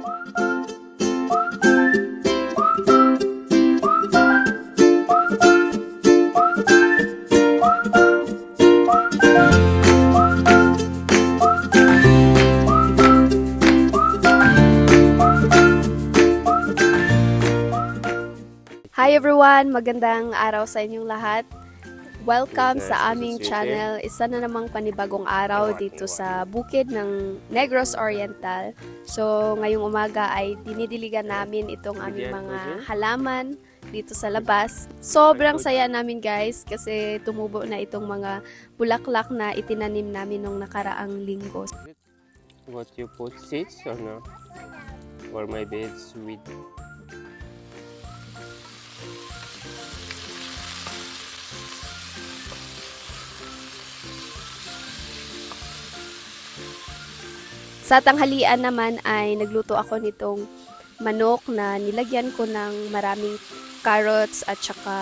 Hi everyone! Magandang araw sa inyong lahat. Welcome sa aming channel. Isa na namang panibagong araw dito sa bukid ng Negros Oriental. So, ngayong umaga ay dinidiligan namin itong aming mga halaman dito sa labas. Sobrang saya namin guys kasi tumubo na itong mga bulaklak na itinanim namin nung nakaraang linggo. What you put seeds or no? Or maybe it's with Sa tanghalian naman ay nagluto ako nitong manok na nilagyan ko ng maraming carrots at saka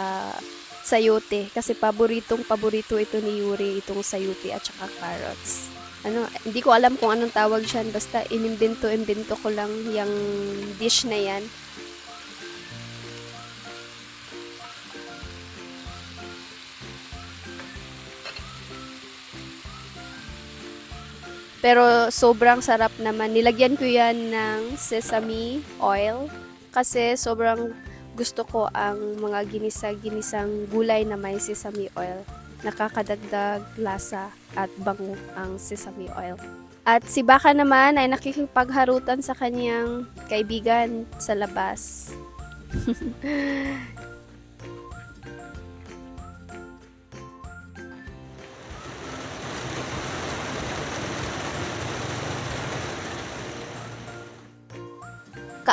sayote kasi paboritong paborito ito ni Yuri itong sayote at saka carrots. Ano, hindi ko alam kung anong tawag siyan basta inimbento-imbento ko lang yung dish na yan. Pero sobrang sarap naman. Nilagyan ko yan ng sesame oil kasi sobrang gusto ko ang mga ginisa-ginisang gulay na may sesame oil. Nakakadagdag lasa at bango ang sesame oil. At si Baka naman ay nakikipagharutan sa kanyang kaibigan sa labas.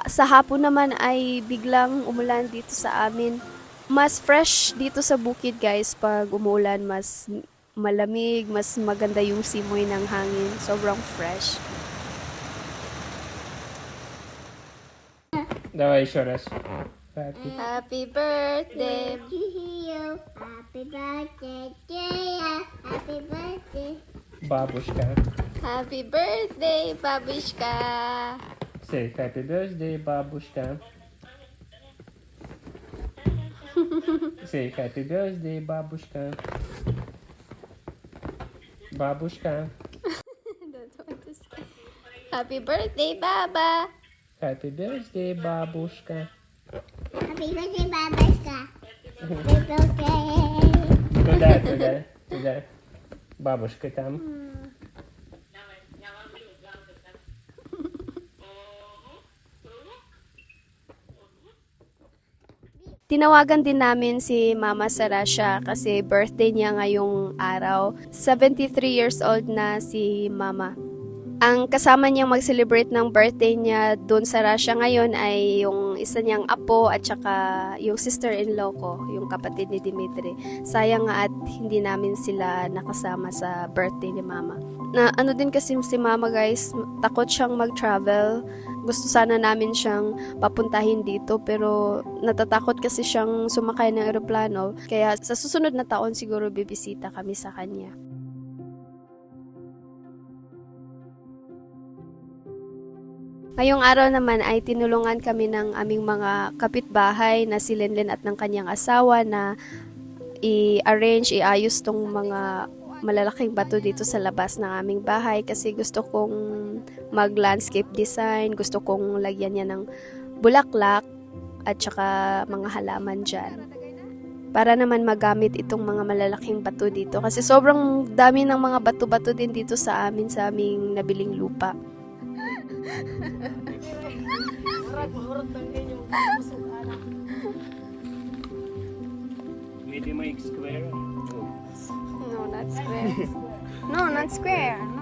sa hapon naman ay biglang umulan dito sa amin. Mas fresh dito sa bukid guys pag umulan, mas malamig, mas maganda yung simoy ng hangin. Sobrang fresh. Давай еще раз. Happy. Happy birthday! to you. Happy birthday to you. Happy birthday. Бабушка. Happy birthday, Babushka! Say happy birthday, бабушка. Say happy birthday, бабушка. Бабушка. Happy birthday, Baba! Happy birthday, бабушка. Happy birthday, Babushka. Happy birthday. Туда, туда, туда. Бабушка там. Tinawagan din namin si Mama Sarasha kasi birthday niya ngayong araw. 73 years old na si Mama. Ang kasama niyang mag-celebrate ng birthday niya doon sa Russia ngayon ay yung isa niyang apo at saka yung sister-in-law ko, yung kapatid ni Dimitri. Sayang nga at hindi namin sila nakasama sa birthday ni Mama. Na ano din kasi si Mama guys, takot siyang mag-travel. Gusto sana namin siyang papuntahin dito pero natatakot kasi siyang sumakay ng eroplano. Kaya sa susunod na taon siguro bibisita kami sa kanya. Ngayong araw naman ay tinulungan kami ng aming mga kapitbahay na si Lenlen at ng kanyang asawa na i-arrange, iayos tong mga malalaking bato dito sa labas ng aming bahay kasi gusto kong mag-landscape design, gusto kong lagyan niya ng bulaklak at saka mga halaman dyan. Para naman magamit itong mga malalaking bato dito kasi sobrang dami ng mga bato-bato din dito sa amin sa aming nabiling lupa. Maybe make square. Square.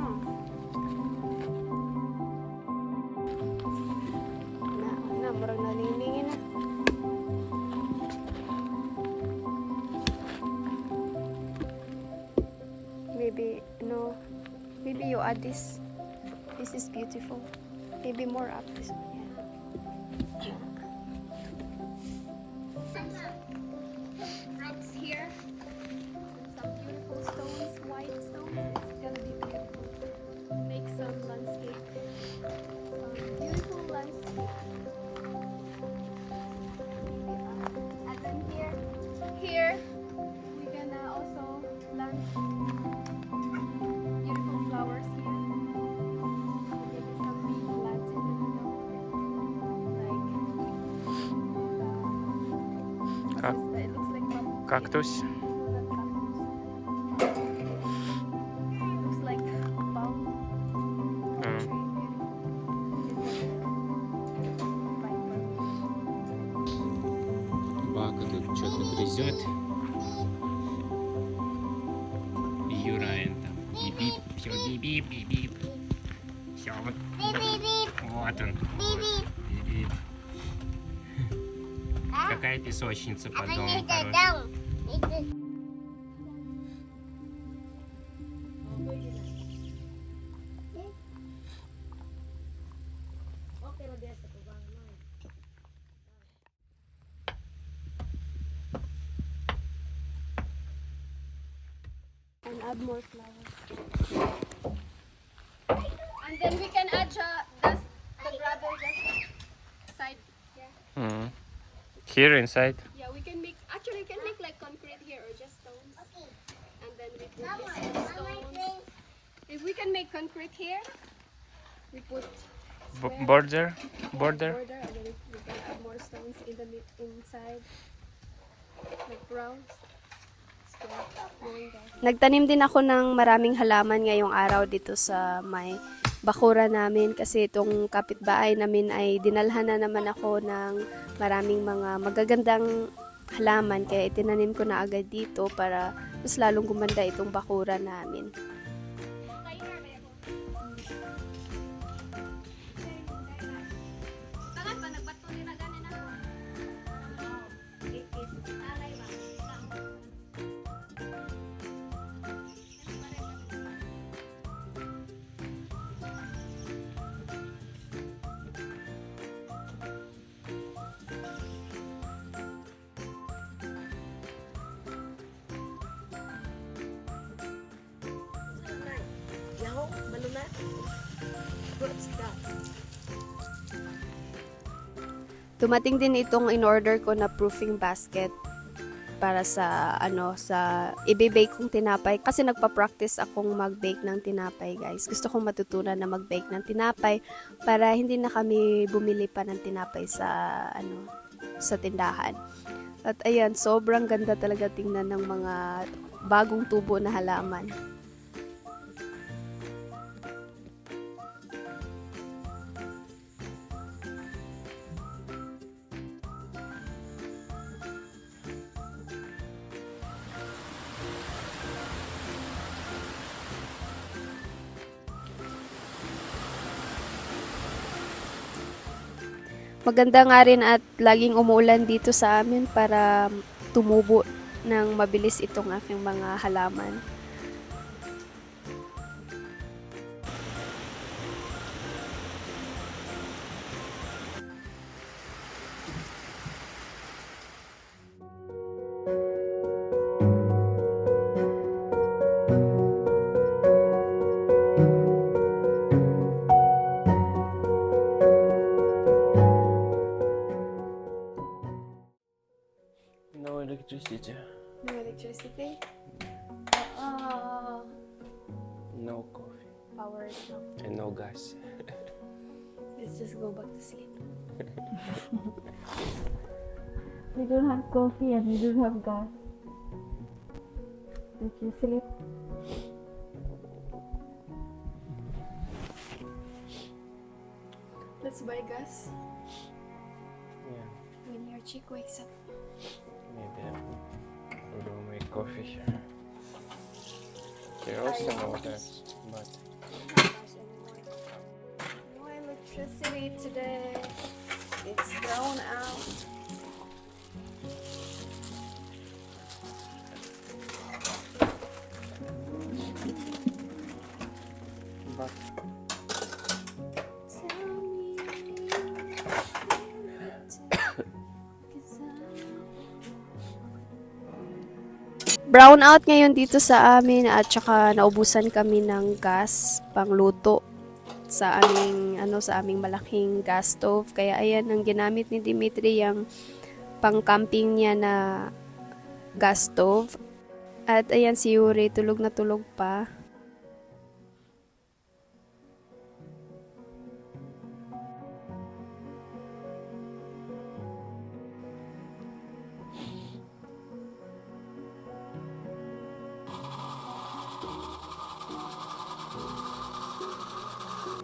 Me. Собака тут что-то грызет. Юра это. Бип-бип. Все, бип-бип, бип-бип. Все, вот, вот он. Бип-бип. А? Какая песочница под Apa домом ni And add more flowers. And then we can add uh, the gravel just side. Yeah. Mm. Here inside. If we can make concrete here, we put B- border. Border. border and then we can add more stones in the inside. Like down. Nagtanim din ako ng maraming halaman ngayong araw dito sa may bakura namin kasi itong kapitbahay namin ay dinalhan na naman ako ng maraming mga magagandang halaman kaya itinanim ko na agad dito para mas lalong gumanda itong bakura namin. Dumating din itong in-order ko na proofing basket para sa ano sa ibe-bake kong tinapay kasi nagpa-practice akong mag-bake ng tinapay guys. Gusto kong matutunan na mag-bake ng tinapay para hindi na kami bumili pa ng tinapay sa ano sa tindahan. At ayan, sobrang ganda talaga tingnan ng mga bagong tubo na halaman. Maganda nga rin at laging umuulan dito sa amin para tumubo ng mabilis itong aking mga halaman. Electricity. No electricity? Oh, No coffee. power is off. And no gas. Let's just go back to sleep. We don't have coffee and we don't have gas. Did you sleep? Let's buy gas Yeah. when your chick wakes up. Coffee here. There are also no gas, but No electricity today. It's brown out. Brown out ngayon dito sa amin at saka naubusan kami ng gas pangluto sa aming ano sa aming malaking gas stove. Kaya ayan ang ginamit ni Dimitri yung pang-camping niya na gas stove. At ayan si Yuri tulog na tulog pa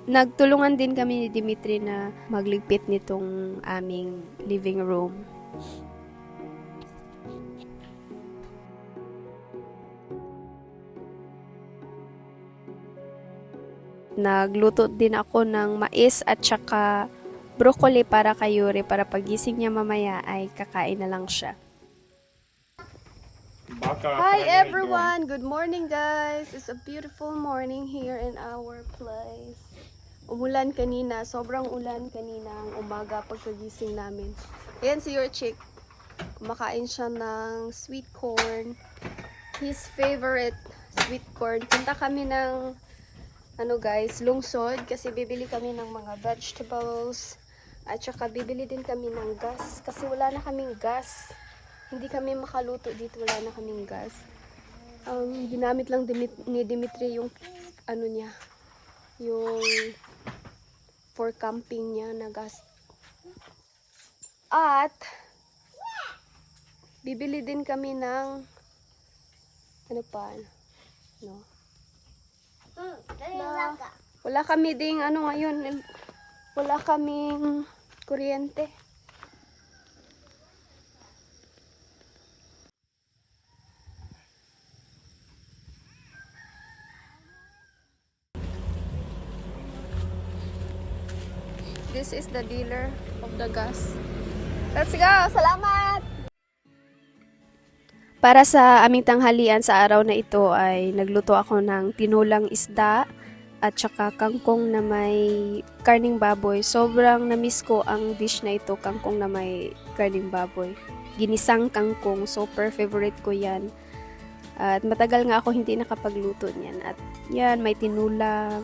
Nagtulungan din kami ni Dimitri na magligpit nitong aming living room. Nagluto din ako ng mais at saka broccoli para kay Yuri para pagising niya mamaya ay kakain na lang siya. Baka Hi everyone! Good morning guys! It's a beautiful morning here in our place. Umulan kanina, sobrang ulan kanina ang umaga pagkagising namin. Ayan si your chick. Kumakain siya ng sweet corn. His favorite sweet corn. Punta kami ng ano guys, lungsod kasi bibili kami ng mga vegetables. At saka bibili din kami ng gas kasi wala na kaming gas hindi kami makaluto dito, wala na kaming gas. Ang ginamit lang Dimit- ni Dimitri yung ano niya, yung for camping niya na gas. At bibili din kami ng ano pa, no? Na, wala kami ding ano ngayon, wala kaming kuryente. This is the dealer of the gas. Let's go! Salamat! Para sa aming tanghalian sa araw na ito ay nagluto ako ng tinulang isda at saka kangkong na may karning baboy. Sobrang na-miss ko ang dish na ito, kangkong na may karning baboy. Ginisang kangkong, super favorite ko yan. At matagal nga ako hindi nakapagluto niyan. At yan, may tinulang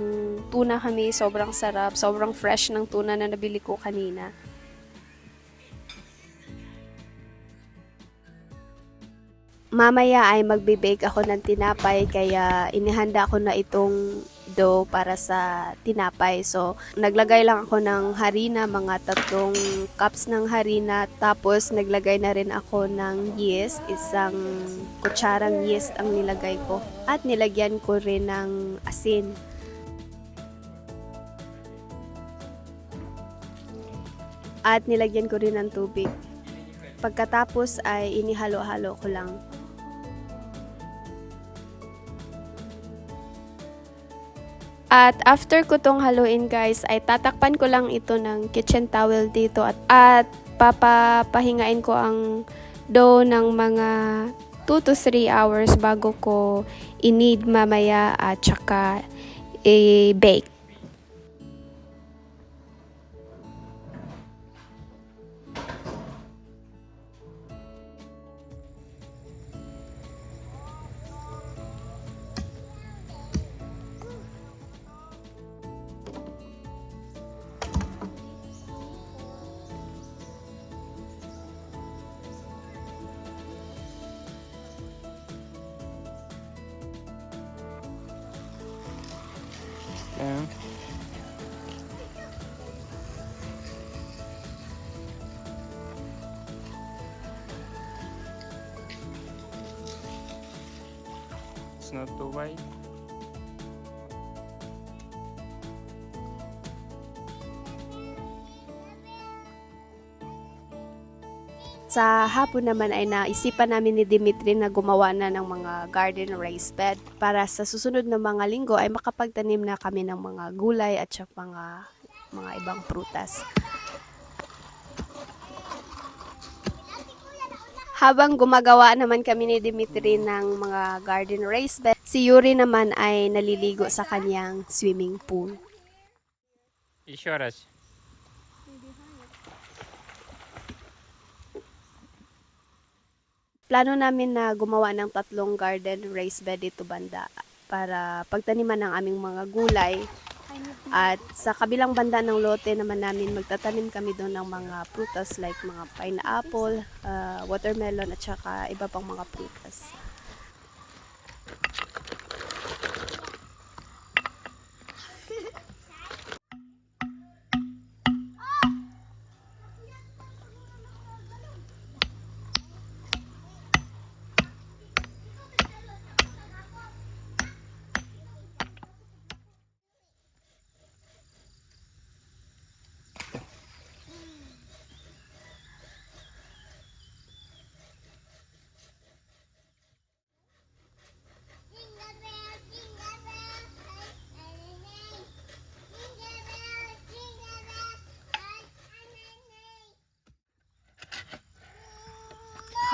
tuna kami. Sobrang sarap. Sobrang fresh ng tuna na nabili ko kanina. Mamaya ay magbe-bake ako ng tinapay kaya inihanda ko na itong dough para sa tinapay. So, naglagay lang ako ng harina, mga tatlong cups ng harina. Tapos, naglagay na rin ako ng yeast. Isang kutsarang yeast ang nilagay ko. At nilagyan ko rin ng asin. At nilagyan ko rin ng tubig. Pagkatapos ay inihalo-halo ko lang. At after ko tong haluin guys, ay tatakpan ko lang ito ng kitchen towel dito at, at papapahingain ko ang dough ng mga 2 to 3 hours bago ko inid mamaya at saka i-bake. Not too wide. Sa hapon naman ay naisipan namin ni Dimitri na gumawa na ng mga garden raised bed para sa susunod na mga linggo ay makapagtanim na kami ng mga gulay at saka mga, mga ibang prutas. Habang gumagawa naman kami ni Dimitri ng mga garden raised bed, si Yuri naman ay naliligo sa kanyang swimming pool. Еще раз. Plano namin na gumawa ng tatlong garden raised bed dito banda para pagtaniman ng aming mga gulay. at sa kabilang banda ng lote naman namin magtatanim kami doon ng mga prutas like mga pineapple, uh, watermelon at saka iba pang mga prutas.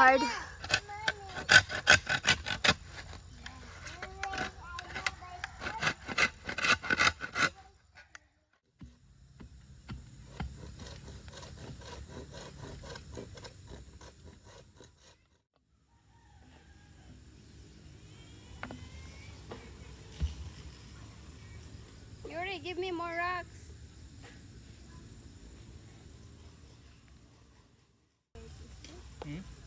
Hard. Yuri, give me more rocks. Igo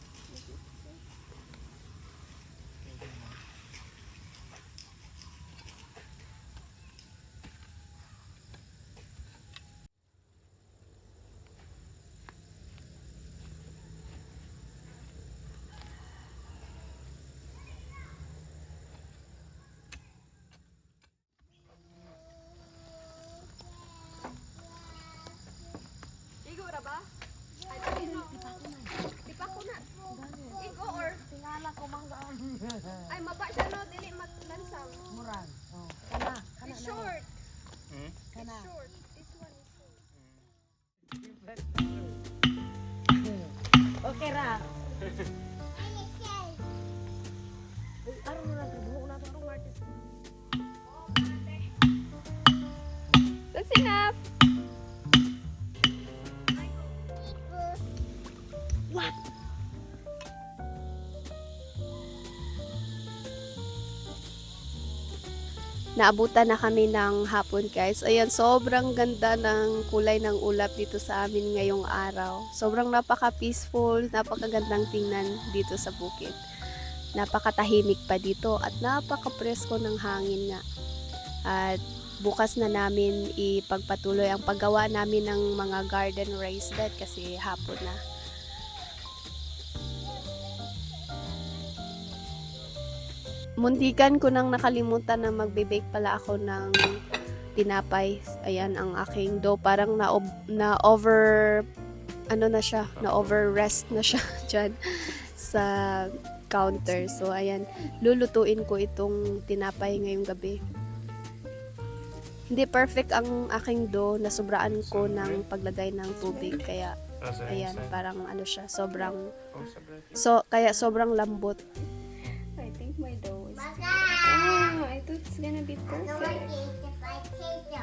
Ay, maba siya Naabutan na kami ng hapon guys. Ayan, sobrang ganda ng kulay ng ulap dito sa amin ngayong araw. Sobrang napaka-peaceful, napakagandang tingnan dito sa bukid. Napakatahimik pa dito at napaka-presko ng hangin nga. At bukas na namin ipagpatuloy ang paggawa namin ng mga garden raised bed kasi hapon na. Muntikan ko nang nakalimutan na magbe-bake pala ako ng tinapay. Ayan ang aking dough. Parang na, na over ano na siya, na over rest na siya dyan sa counter. So ayan, lulutuin ko itong tinapay ngayong gabi. Hindi perfect ang aking dough, nasubraan ko ng paglagay ng tubig kaya ayan, parang ano siya, sobrang Oh, bread. so kaya sobrang lambot. It's gonna be I want perfect. to eat the potato.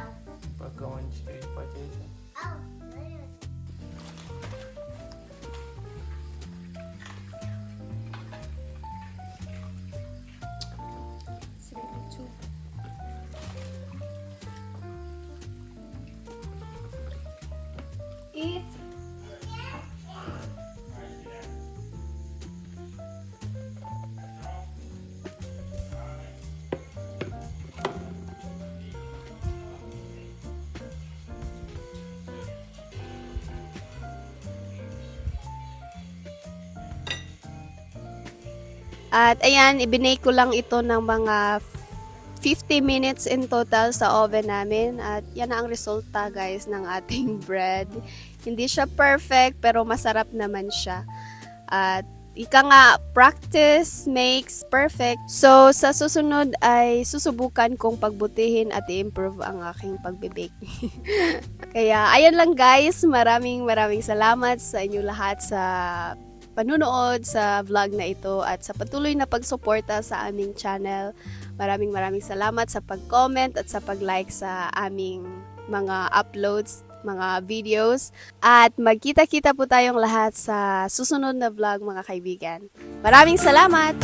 At ayan, ibinake ko lang ito ng mga 50 minutes in total sa oven namin. At yan na ang resulta guys ng ating bread. Hindi siya perfect pero masarap naman siya. At ika nga, practice makes perfect. So, sa susunod ay susubukan kong pagbutihin at i-improve ang aking pagbe-bake. Kaya, ayan lang guys. Maraming maraming salamat sa inyo lahat sa panunood sa vlog na ito at sa patuloy na pagsuporta sa aming channel. Maraming maraming salamat sa pag-comment at sa pag-like sa aming mga uploads, mga videos. At magkita-kita po tayong lahat sa susunod na vlog mga kaibigan. Maraming salamat!